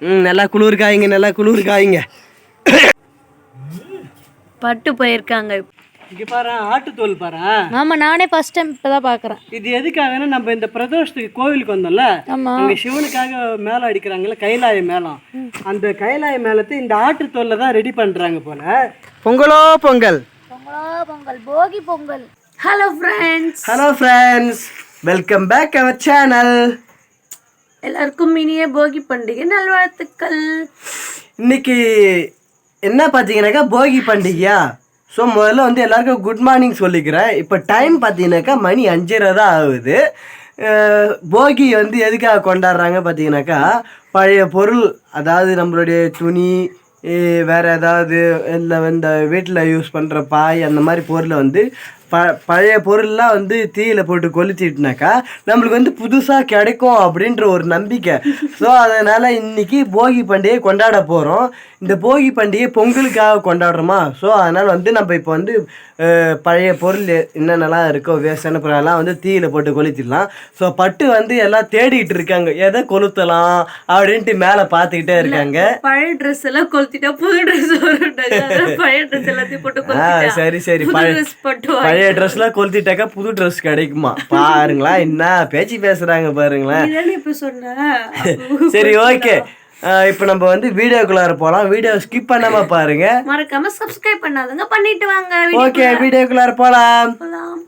ம் நல்லா குளிர் காய்ங்க நல்லா குளிர் காய்ங்க பட்டு போயிருக்காங்க. இங்கே பாரு ஆட்டுத்தோல் பாரு. ஆமா நானே ஃபர்ஸ்ட் டைம் இப்பதான் பாக்குறேன். இது எதுக்காகன்னா நம்ம இந்த பிரதோஷத்துக்கு கோவிலுக்கு வந்தோம்ல ஆமா. அங்க சிவனுக்காக மேளம் அடிக்கிறாங்கல்ல கைலாய மேளம். அந்த கைலாய மேளத்தை இந்த ஆட்டுத்தோல்ல தான் ரெடி பண்றாங்க போல. பொங்கலோ பொங்கல்? பொங்கலோ பொங்கல் போகி Pongal. Hello friends hello friends welcome back our channel எல்லாருக்கும் இனிய போகி பண்டிகை நல்வாழ்த்துக்கள். இன்னைக்கு என்ன பார்த்தீங்கன்னாக்கா போகி பண்டிகையா? ஸோ முதல்ல வந்து எல்லாருக்கும் குட் மார்னிங் சொல்லிக்கிறேன். இப்போ டைம் பார்த்தீங்கன்னாக்கா மணி அஞ்சரை தான் ஆகுது. போகி வந்து எதுக்காக கொண்டாடுறாங்க பார்த்தீங்கன்னாக்கா பழைய பொருள் அதாவது நம்மளுடைய துணி வேறு ஏதாவது இல்லை இந்த வீட்டில் யூஸ் பண்ணுற பாய் அந்த மாதிரி பொருளை வந்து ப பழைய பொருள்லாம் வந்து தீயில போட்டு கொளுத்திட்டுனாக்கா நம்மளுக்கு வந்து புதுசாக கிடைக்கும் அப்படின்ற ஒரு நம்பிக்கை. ஸோ அதனால் இன்னைக்கு போகி பண்டிகை கொண்டாட போகிறோம் இந்த போகி பண்டிகை பொங்கலுக்காக கொண்டாடுறோமா? ஸோ அதனால் வந்து நம்ம இப்போ வந்து பழைய பொருள் என்னென்னலாம் இருக்கோ வேஸ்டான பொருளெல்லாம் வந்து தீயில போட்டு கொளுத்திடலாம். ஸோ பட்டு வந்து எல்லாம் தேடிட்டு இருக்காங்க. எதை கொளுத்தலாம் அப்படின்ட்டு மேலே பார்த்துக்கிட்டே இருக்காங்க. பழைய ட்ரெஸ் எல்லாம் கொளுத்திட்டா புது ட்ரெஸ் பழைய ட்ரெஸ் எல்லாத்தையும் போட்டு சரி சரி. புது பழைய ட்ரெஸ் ட்ரெஸ்லாம் கொளுத்திட்டாக்கா புது ட்ரெஸ் கிடைக்குமா? பாருங்களா என்ன பேச்சு பேசுறாங்க பாருங்களேன். சரி ஓகே. இப்போ நம்ம வந்து வீடியோக்குள்ளார போகலாம் வீடியோ ஸ்கிப் பண்ணாம பாருங்க. மறக்காம சப்ஸ்கிரைப் பண்ணாதுங்க. பண்ணிட்டு வாங்க ஓகே வீடியோக்குள்ளார போகலாம் போலாம்.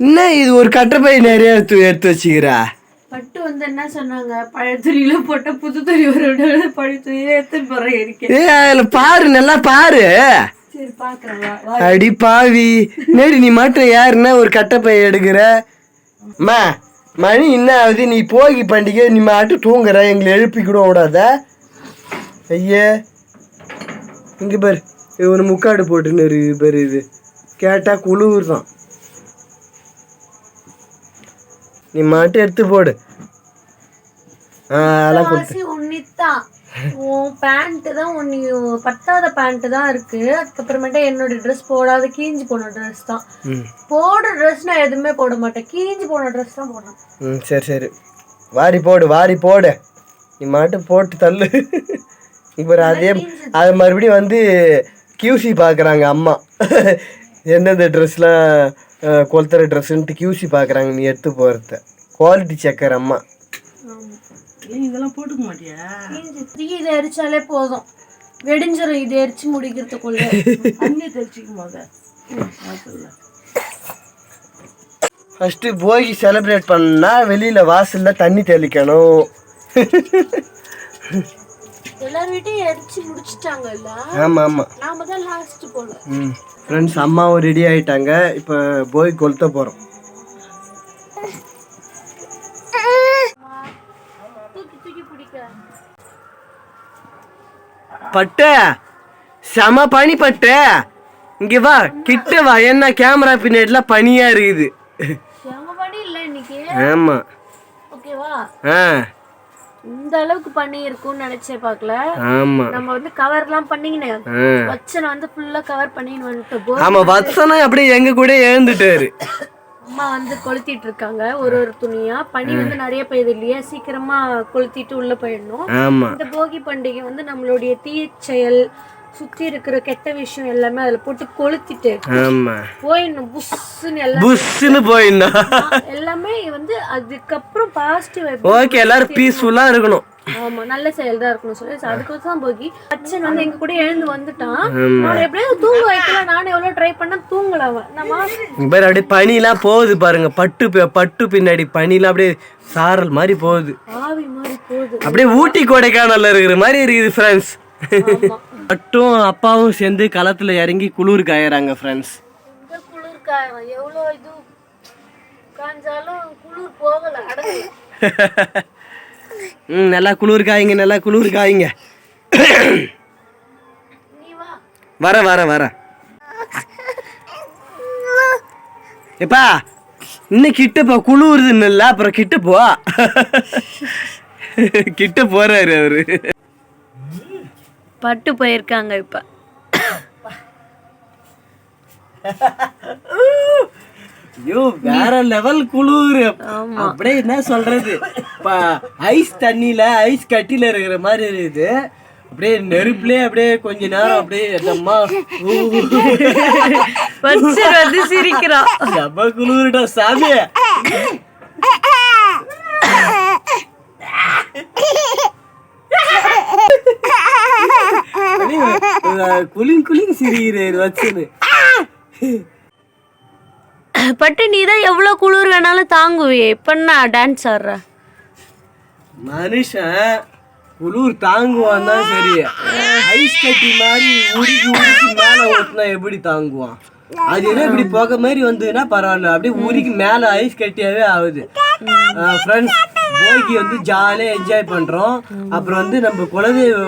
என்ன இது ஒரு கட்டப்பை நிறைய எடுத்து எடுத்து வச்சுக்கிறா? வந்து என்ன சொன்னாங்க? பழைய துணியில போட்ட புது துணி வரும் பழைய துணியில எடுத்துட்டு போறேன் இருக்கேன். ஏ அதுல பாரு நல்லா பாரு. அடி பாவி. நேடி நீ மட்டும் யாருன்னா ஒரு கட்டப்பை எடுக்கிற? அம்மா மணி என்ன ஆகுது? நீ போகி பண்டிகை நீ மட்டும் தூங்குற. எங்களை எழுப்பி கூட விடாத. ஐயே. இங்க பாரு. ஒரு முக்காடு போட்டுன்னு இருக்குது பாரு இது. கேட்டா குளிர் தான். நீ மட்டும் எடுத்து போடு. அதெல்லாம் கொடு வாசி உன்னித்தான் உன் பேண்ட் தான் உன்னி பத்தாத பேண்ட் தான் இருக்கு. அதுக்கப்புறமேட்டு என்னோட ட்ரெஸ் போடாத கீஞ்சு போன ட்ரெஸ் தான். ம். போடுற ட்ரெஸ் நான் எதுவுமே போட மாட்டேன். கீஞ்சு போன ட்ரெஸ் தான் போடுறேன் ம் சரி சரி. வாரி போடு வாரி போடு. நீ மாட்டும் போட்டு தள்ளு. இப்போ அதே அது மறுபடியும் வந்து கியூசி பார்க்குறாங்க அம்மா. எந்தெந்த ட்ரெஸ்லாம் கொளுத்துற ட்ரெஸ்ஸுன்ட்டு கியூசி பார்க்குறாங்க நீ எடுத்து போகிறத குவாலிட்டி செக்கர் அம்மா. கீஞ்சு இதை எரிச்சாலே போதும். வெடிஞ்சிரும் இது எரிச்சு முடிக்கிறதுக்குள்ள. அண்ணி தெரிச்சுக்கும் போது ஃபஸ்ட்டு போகி செலிப்ரேட் பண்ணா வெளியில் வாசலில் தண்ணி தெளிக்கணும். எல்லார் வீட்டையும் எரிச்சு முடிச்சிட்டாங்கல்ல ஆமாம் ஆமாம் நாம தான் லாஸ்ட் போல ம் ஃப்ரெண்ட்ஸ் அம்மாவும் ரெடி ஆயிட்டாங்க. இப்போ போய் கொளுத்த போகிறோம் பட்டு. செம பனி பட்டு. இங்க வா கிட்ட வா. என்ன கேமரா பின்னாடில பனியா இருக்குது. எங்க பணி இல்ல இன்னைக்கு. ஆமா. ஓகேவா ஆ. இந்த அளவுக்கு பண்ணி இருக்கும்னு நினைச்சே பார்க்கல. ஆமா. நம்ம வந்து கவர்லாம் பண்ணிக்கினேன். வச்சனை வந்து ஃபுல்லா கவர் பண்ணின்னு வந்துட்டு ஆமா வத்சனம் அப்படியே எங்க கூட எழுந்துட்டாரு. அம்மா வந்து கொளுத்திட்டு இருக்காங்க ஒரு ஒரு துணியா. பனி வந்து நிறைய பெய்யுது இல்லையா? சீக்கிரமா கொளுத்திட்டு உள்ள போயிடணும். ஆமா. இந்த போகி பண்டிகை வந்து நம்மளுடைய தீய செயல் சுத்தி இருக்கிற கெட்ட விஷயம் எல்லாமே அதுல போட்டு கொளுத்திட்டு ஆமா. போயிடணும். புஷ்ன்னு எல்லாம். புஷ்ஷுன்னு போயிருந்தோம் எல்லாமே வந்து அதுக்கப்புறம் பாசிட்டிவ் ஓகே எல்லாரும் பீஸ்ஃபுல்லா இருக்கணும். ஆமா நல்ல செயல் தான் இருக்கணும் சொல்லி அதுக்கு தான் போகி. அச்சன் வந்து எங்க கூட எழுந்து வந்துட்டான். அவனை எப்படியாவது தூங்க வைக்கலாம் நானும் எவ்வளவு ட்ரை பண்ண தூங்கல அவன். நம்ம பாரு அப்படியே பனிலாம் போகுது பாருங்க. பட்டு பட்டு பின்னாடி பனிலாம் அப்படியே சாரல் மாதிரி போகுது. ஆவி மாதிரி போகுது. அப்படியே ஊட்டி கொடைக்கானல்ல இருக்கிற மாதிரி இருக்குது ஃப்ரெண்ட்ஸ் ஆமா. மட்டும் அப்பாவும் சேர்ந்து களத்துல இறங்கி குளிர் காயறாங்க ஃப்ரெண்ட்ஸ் குளிர் காயம் எவ்வளோ இது? காஞ்சாலும் குளிர் போகல ம் நல்லா குளிர் காய்ங்க நல்லா குளிர் காய்ங்க நீ வா வர வர வர. எப்பா இன்னும் கிட்ட போ குளிருதுன்னு இல்லை அப்புறம் கிட்ட போ கிட்ட போறாரு அவரு. பட்டு போயிருக்காங்க இப்ப. ஐயோ வேற லெவல் குளிர். அப்படியே என்ன சொல்றது? இப்ப ஐஸ் தண்ணியில ஐஸ் கட்டில இருக்கிற மாதிரி இருக்குது. அப்படியே நெருப்புலயே அப்படியே கொஞ்ச நேரம் அப்படியே வச்சர் வந்து சிரிக்கிறான் செம்ம குளிர்டா சாமி. குளிங் குளிங் சிரிக்கிறேன் வச்சுன்னு. பட்டு நீ தான் எவ்வளோ குளிர் வேணாலும் தாங்குவியே. இப்ப நான் டான்ஸ் ஆடுற? மனுஷன் குளிர் தாங்குவான் தான் சரி ஐஸ் கட்டி மாதிரி உருகி உருகி மேலே ஓட்டுனா எப்படி தாங்குவான்? அது என்ன இப்படி போக மாதிரி வந்ததுன்னா பரவாயில்ல. அப்படியே ஊருக்கு மேலே ஐஸ் கட்டியாவே ஆகுது. ஃப்ரெண்ட்ஸ் போகி வந்து ஜாலியாக என்ஜாய் பண்ணுறோம் அப்புறம் வந்து நம்ம குலதெய்வ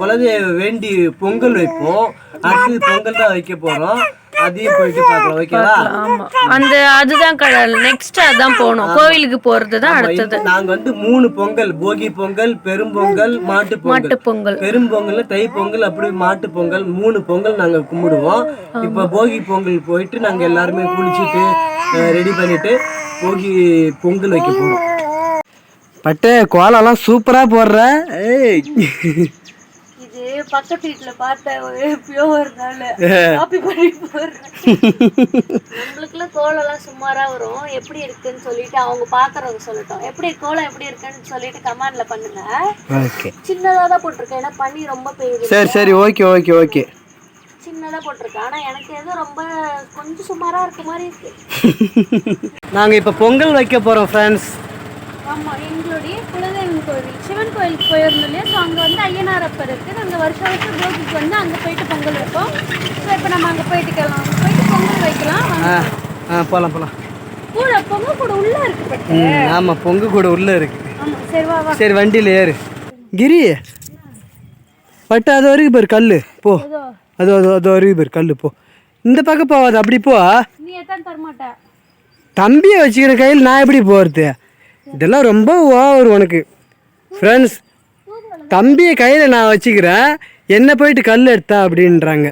குலதெய்வ வேண்டி பொங்கல் வைப்போம். அடுத்தது பொங்கல் தான் வைக்க போகிறோம் அதையும் போயிட்டு பார்க்கலாம் ஓகேவா ஆமா. அந்த அதுதான் கடல் நெக்ஸ்ட் அதான் போகணும். கோவிலுக்கு போறது தான் அடுத்தது. நாங்க வந்து மூணு பொங்கல் போகி பொங்கல் பெரும்பொங்கல் மாட்டு பொங்கல். மாட்டு பொங்கல். பெரும்பொங்கல் தை பொங்கல் அப்படி மாட்டு பொங்கல் மூணு பொங்கல் நாங்க கும்பிடுவோம். இப்ப போகி பொங்கல் போயிட்டு நாங்க எல்லாருமே குளிச்சுட்டு ரெடி பண்ணிட்டு போகி பொங்கல் வைக்க போறோம். பட்டு கோலம்லாம் சூப்பரா போடுற. ஏய். பக்கத்து வீட்டுல பார்த்த ஒரு பியோர் நாள். காப்பி பண்ணி போடுறேன். நம்மளுக்குள்ள கோலம்லாம் சுமாரா வரும். எப்படி இருக்குன்னு சொல்லிட்டு அவங்க பாக்குறவங்க சொல்லட்டும். எப்படி கோலம் எப்படி இருக்குன்னு சொல்லிட்டு கமெண்ட்ல பண்ணுங்க. சின்னதா தான் போட்டிருக்கேன். ஏன்னா பனி ரொம்ப பெய்யுது. சரி சரி ஓகே ஓகே ஓகே சின்னதா போட்டிருக்கேன். ஆனா எனக்கு ஏதோ ரொம்ப கொஞ்சம் சுமாரா இருக்க மாதிரி இருக்கு. நாங்க இப்ப பொங்கல் வைக்க போறோம் ஃப்ரெண்ட்ஸ் ஆமா எங்களுடைய குலதெய்வம் கோவில். சிவன் கோயிலுக்கு போயிருந்தோம் இல்லையா? ஸோ அங்கே வந்து ஐயனார் அப்பர் இருக்கு. நாங்கள் வருஷம் வருஷம் போகிக்கு வந்து அங்கே போயிட்டு பொங்கல் வைப்போம். ஸோ இப்போ நம்ம அங்கே போயிட்டு கிளம்பலாம். போயிட்டு பொங்கல் வைக்கலாம். ஆ போலாம் போலாம். கூட பொங்கல் கூட உள்ள இருக்கு பட்டு. ம், ஆமா பொங்கு கூட உள்ள இருக்கு. சரி வா வா. சரி வண்டியில் ஏறு. கிரி பட்டு அது வரைக்கும் பேர் கல் போ. அது. அது அது வரைக்கும் பேர் கல் போ. இந்த பக்கம் போகாது அப்படி போ. நீ எத்தான் தரமாட்ட தம்பியை வச்சுக்கிற கையில் நான் எப்படி போகிறது இதெல்லாம் ரொம்ப ஓவர் உனக்கு. ஃப்ரெண்ட்ஸ் தம்பியை கையில் நான் வச்சுக்கிறேன். என்ன போயிட்டு கல் எடுத்தா அப்படின்றாங்க.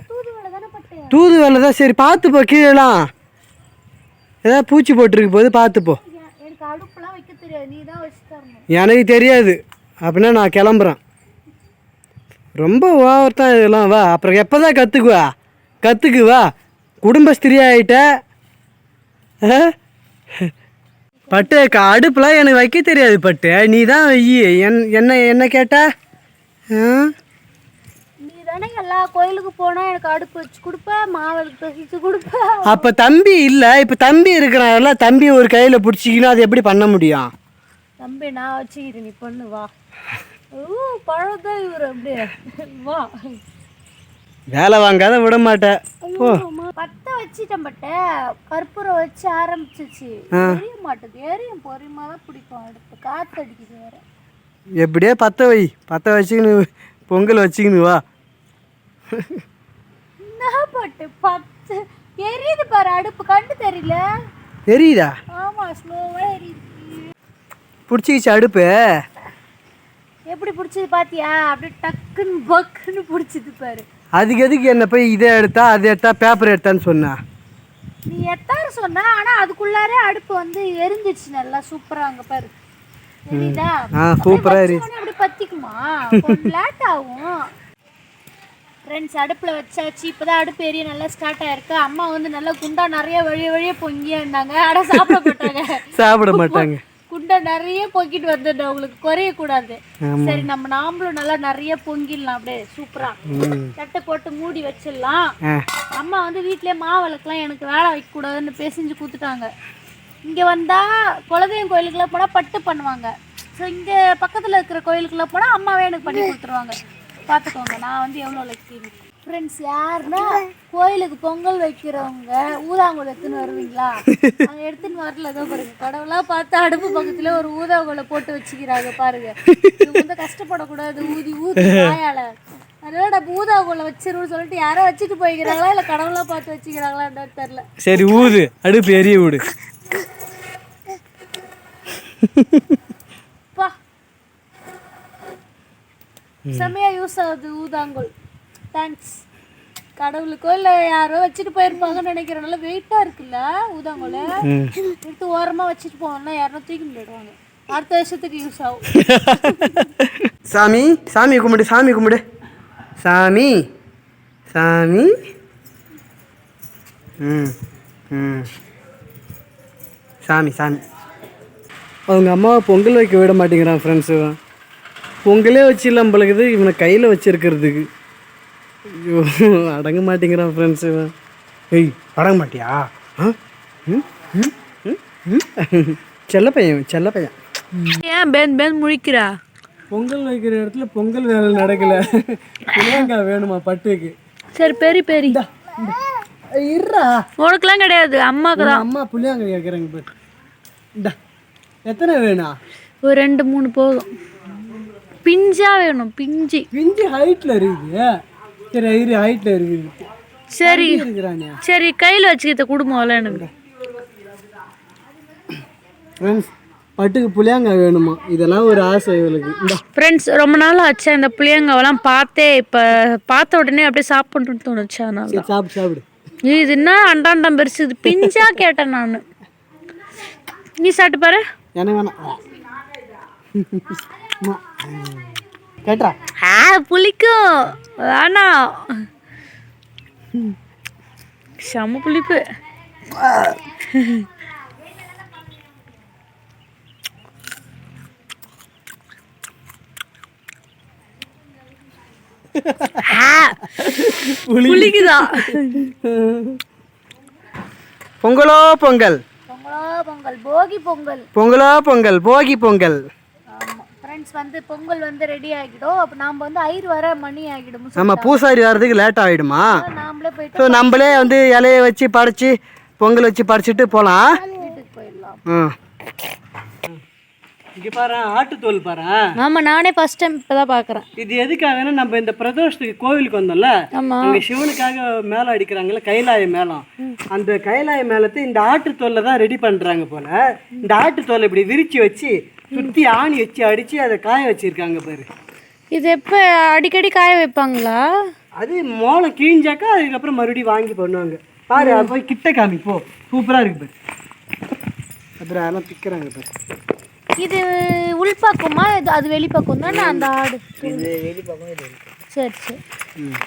தூது வேலை தான் சரி பார்த்துப்போ கீழேலாம் ஏதாவது பூச்சி போட்டிருக்கு போது பார்த்துப்போ எனக்கு தெரியாது. அப்படின்னா நான் கிளம்புறேன். ரொம்ப ஓவர் தான் இதெல்லாம் வா. அப்புறம் எப்போ தான் கற்றுக்குவா கற்றுக்கு வா. குடும்பஸ்திரி ஆகிட்ட பட்டு அடுப்புலாம் எனக்கு வைக்க தெரியாது பட்டு. நீ தான் வை என் என்ன என்ன கேட்ட? நீ தானே எல்லா கோயிலுக்கு போனா எனக்கு அடுப்பு வச்சு கொடுப்ப மாவளுக்கு பசிச்சு கொடுப்ப. அப்போ தம்பி இல்லை இப்போ தம்பி இருக்கிறான்ல தம்பி ஒரு கையில் பிடிச்சிக்கணும் அது எப்படி பண்ண முடியும்? தம்பி நான் வச்சுக்கிறேன் நீ பொண்ணு வா. பழம் தான் இவர் அப்படியே. வா. வேலை வாங்காத விட மாட்டேன் பத்த வச்சிட்டேன் பட்ட. கற்பூரம் வச்சு ஆரம்பிச்சிச்சு. எரிய மாட்டேது எரியும். பொறியமா தான் பிடிக்கும். அடுப்பு காத்து அடிக்குது வேற. எப்படியே பற்ற வை. பற்ற வச்சுக்கின்னு பொங்கல் வச்சுக்கின்னு வா. என்ன பட்டு பத்து. எரியுது பாரு அடுப்பு. கண்டு தெரியல. எரியுதா? ஆமா ஸ்லோவா எரியுது. பிடிச்சிக்கிச்சு அடுப்பு. எப்படி பிடிச்சது பாத்தியா? அப்படியே டக்குன்னு பக்குன்னு பிடிச்சது பாரு. அதுக்கு எதுக்கு என்ன போய் இதை எடுத்தா அதை எடுத்தா பேப்பர் எடுத்தான்னு சொன்னா? நீ எத்தாரு சொன்ன ஆனா அதுக்குள்ளாரே அடுப்பு வந்து எரிஞ்சிச்சு நல்லா சூப்பரா அங்க பாரு. தெரியுதா? ஆ சூப்பராக எரி உடனே அப்படி பத்திக்குமா? லேட் ஆகும். ஃப்ரெண்ட்ஸ் அடுப்பில் வச்சாச்சு. இப்போதான் அடுப்பு எரிய நல்லா ஸ்டார்ட் ஆயிருக்கு. அம்மா வந்து நல்லா குண்டா நிறைய வழிய வழிய பொங்கியாண்டாங்க அட சாப்பிட போட்டாங்க சாப்பிட மாட்டாங்க. குண்டா நிறைய பொங்கிட்டு வந்துடும் உங்களுக்கு குறைய கூடாது சரி நம்ம நாமளும் நல்லா நிறைய பொங்கிடலாம் அப்படியே சூப்பரா. தட்டை போட்டு மூடி வச்சிடலாம். அம்மா வந்து வீட்லயே மாவு விளக்கலாம் எனக்கு வேலை வைக்க கூடாதுன்னு பேசிஞ்சு கூத்துட்டாங்க. இங்க வந்தா குலதெய்வம் கோயிலுக்குலாம் போனா பட்டு பண்ணுவாங்க. ஸோ இங்க பக்கத்துல இருக்கிற கோயிலுக்குலாம் போனா அம்மாவே எனக்கு பண்ணி கொடுத்துருவாங்க. பார்த்துக்கோங்க நான் வந்து எவ்வளோ லக்கி ஃப்ரெண்ட்ஸ் யாருன்னா கோயிலுக்கு பொங்கல் வைக்கிறவங்க ஊதாங்குழல் எடுத்துன்னு வருவீங்களா? அங்கே எடுத்துன்னு வரல ஏதோ பாருங்க கடவுளா பார்த்து அடுப்பு பக்கத்துல ஒரு ஊதாங்குழலை போட்டு வச்சுக்கிறாங்க பாருங்க. இவங்க வந்து கஷ்டப்படக்கூடாது ஊதி ஊதி வாயால. அதனால நம்ம ஊதாங்குழலை வச்சிருவோம்னு சொல்லிட்டு யாரோ வச்சுட்டு போய்க்கிறாங்களா இல்லை கடவுளா பார்த்து வச்சுக்கிறாங்களா என்னன்னு தெரில சரி ஊது அடுப்பு எரிய விடு. பா. செம்மையா யூஸ் ஆகுது ஊதாங்குள் தேங்க்ஸ் கடவுளுக்கோ இல்ல யாரோ வச்சுட்டு போயிருப்பாங்கன்னு நினைக்கிறேன் நல்லா வெயிட்டா இருக்குல்ல ஊதாங்கோல? எடுத்து ஓரமா வச்சுட்டு போவோம்னா யாரோ தூக்கி போயிடுவாங்க அடுத்த வருஷத்துக்கு யூஸ் ஆகும். சாமி சாமி கும்பிடு சாமி கும்பிடு. சாமி சாமி. ம் ம். சாமி சாமி. அவங்க அம்மாவை பொங்கல் வைக்க விட மாட்டேங்கிறான் ஃப்ரெண்ட்ஸு பொங்கலே வச்சிடலாம் பழகுது இவனை கையில் வச்சிருக்கிறதுக்கு. ஐயோ அடங்க மாட்டேங்கிறான் ஃப்ரெண்ட்ஸு ஏய் அடங்க மாட்டியா? ஆ? ம்? ம்? ம்? ம்? செல்ல பையன் செல்ல பையன். ஏன் பேன் பேன் முழிக்கிறா? பொங்கல் வைக்கிற இடத்துல பொங்கல் வேலை நடக்கல. புளியங்காய் வேணுமா பட்டுக்கு? சரி பெரி பெரி. இருடா. உனக்குலாம் கிடையாது அம்மாக்கு தான். அம்மா புளியங்காய் கேட்குறாங்க பாரு. இந்தா எத்தனை வேணும் ஒரு ரெண்டு மூணு போதும். பிஞ்சா வேணும் பிஞ்சு. பிஞ்சு ஹைட்டில் இருக்குது சரி ஐரு ஹைட்டில் சரி சரி கையில் வச்சுக்கிட்ட குடும்பம்ல எனக்கு ஃப்ரெண்ட்ஸ் பட்டுக்கு புளியங்காய் வேணுமா? இதெல்லாம் ஒரு ஆசை இவளுக்கு. ஃப்ரெண்ட்ஸ் ரொம்ப நாள் ஆச்சு அந்த புளியங்காவெல்லாம் பார்த்தே இப்போ பார்த்த உடனே அப்படியே சாப்பிடணும்னு தோணுச்சு அதனால சாப்பிடு சாப்பிடு. இது என்ன அண்டாண்டம் பெருசு? இது பிஞ்சா கேட்டேன் நான். நீ சாப்பிட்டு பாரு. எனக்கு வேணாம். கேட்டா ஆ புளிக்கும். வேணாம். செம புளிப்பு. ஆ, புளிக்குதா? பொங்கலோ பொங்கல்? பொங்கலோ பொங்கல் போகி பொங்கல். பொங்கலோ பொங்கல் போகி பொங்கல். ஃப்ரெண்ட்ஸ் வந்து பொங்கல் வந்து ரெடி ஆகிடும். அப்போ நாம் வந்து ஐர் வர மணி ஆகிடும். நம்ம பூசாரி வர்றதுக்கு லேட் ஆகிடுமா? நாமளே போயிட்டு ஸோ நம்மளே வந்து இலைய வச்சு படைச்சி பொங்கல் வச்சு படைச்சிட்டு போகலாம் வீட்டுக்கு போயிடலாம். ம் இங்கே பாரு ஆட்டுத்தோல் பாரு. ஆமாம் நானே ஃபர்ஸ்ட் டைம் இப்போ தான் பார்க்குறேன் இது எதுக்காகன்னா நம்ம இந்த பிரதோஷத்துக்கு கோவிலுக்கு வந்தோம்ல அங்கே சிவனுக்காக மேளம் அடிக்கிறாங்கல்ல கைலாய மேளம். அந்த கைலாய மேளத்தை இந்த ஆட்டுத்தோல்ல தான் ரெடி பண்ணுறாங்க போல. இந்த ஆட்டுத்தோலை இப்படி விரிச்சு வச்சு சுற்றி ஆணி வச்சு அடித்து அதை காய வச்சிருக்காங்க பாரு. இது எப்போ அடிக்கடி காய வைப்பாங்களா? அது மோளம் கிழிஞ்சாக்கா அதுக்கப்புறம் மறுபடியும் வாங்கி பண்ணுவாங்க. பாரு அது போய் கிட்ட காமி போ. சூப்பராக இருக்கு பாரு. அப்புறம் அதெல்லாம் திக்கிறாங்க பாரு. இது உள்பக்கமா இது அது வெளிப்பக்கம் தானே அந்த ஆடு? இது வெளி பக்கம் இது சரி சரி. ம்.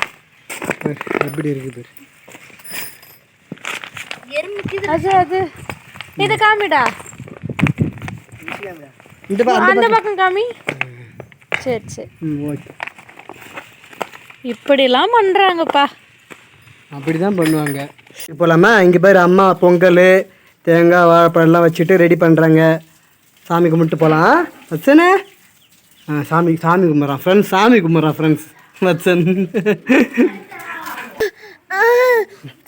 எப்படி இருக்கு பாரு. அது அது. இதை காமிடா. இந்த பா அந்த பக்கம். காமி. சரி சரி. ம் ஓகே. இப்படிலாம் பண்ணுறாங்கப்பா அப்படி தான் பண்ணுவாங்க. இப்போ இல்லாமல் இங்கே பேர் அம்மா பொங்கல் தேங்காய் வாழைப்பழம்லாம் வச்சுட்டு ரெடி பண்ணுறாங்க சாமி கும்பிட்டு போகலாம் வச்சனே ஆ சாமி சாமி கும்பிட்றான். ஃப்ரெண்ட்ஸ் சாமி கும்பிட்றான் ஃப்ரெண்ட்ஸ் வச்சன்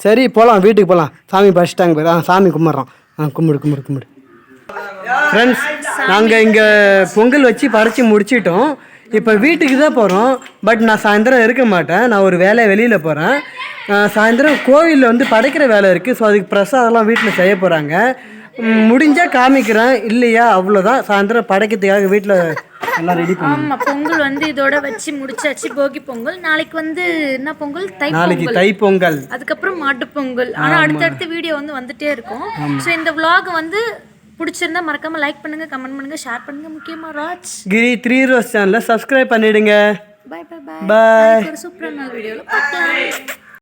சரி போகலாம் வீட்டுக்கு போகலாம் சாமி பறிச்சிட்டாங்க பேர். ஆ சாமி கும்பிட்றான். ஆ கும்பிடு கும்பிடு கும்பிடு. ஃப்ரெண்ட்ஸ் நாங்கள் இங்கே பொங்கல் வச்சு பறித்து முடிச்சிட்டோம். இப்போ வீட்டுக்கு தான் போகிறோம் பட் நான் சாயந்தரம் இருக்க மாட்டேன். நான் ஒரு வேலையை வெளியில் போகிறேன் சாயந்தரம் கோவிலில் வந்து படைக்கிற வேலை இருக்குது ஸோ அதுக்கு பிரசாதம்லாம் வீட்டில் செய்ய போகிறாங்க முடிஞ்சால் காமிக்கிறேன். இல்லையா? அவ்வளோதான் சாயந்தரம் படைக்கிறதுக்காக வீட்டில் எல்லாம் ரெடி ஆமாம் பொங்கல் வந்து இதோட வச்சு முடிச்சாச்சு. போகி பொங்கல். நாளைக்கு வந்து என்ன பொங்கல்? தை நாளைக்கு தை பொங்கல். அதுக்கப்புறம் மாட்டுப் பொங்கல். ஆனால் அடுத்தடுத்த வீடியோ வந்து வந்துட்டே இருக்கும். ஸோ இந்த vlog வந்து பிடிச்சிருந்தா மறக்காம லைக் பண்ணுங்க கமெண்ட் பண்ணுங்க ஷேர் பண்ணுங்க. முக்கியமா ராஜ். கிரி த்ரீ ரோஸ் சேனலை சப்ஸ்கிரைப் பண்ணிவிடுங்க பை பை பை பாய் ஒரு சூப்பரான வீடியோவில் பார்க்கலாம்.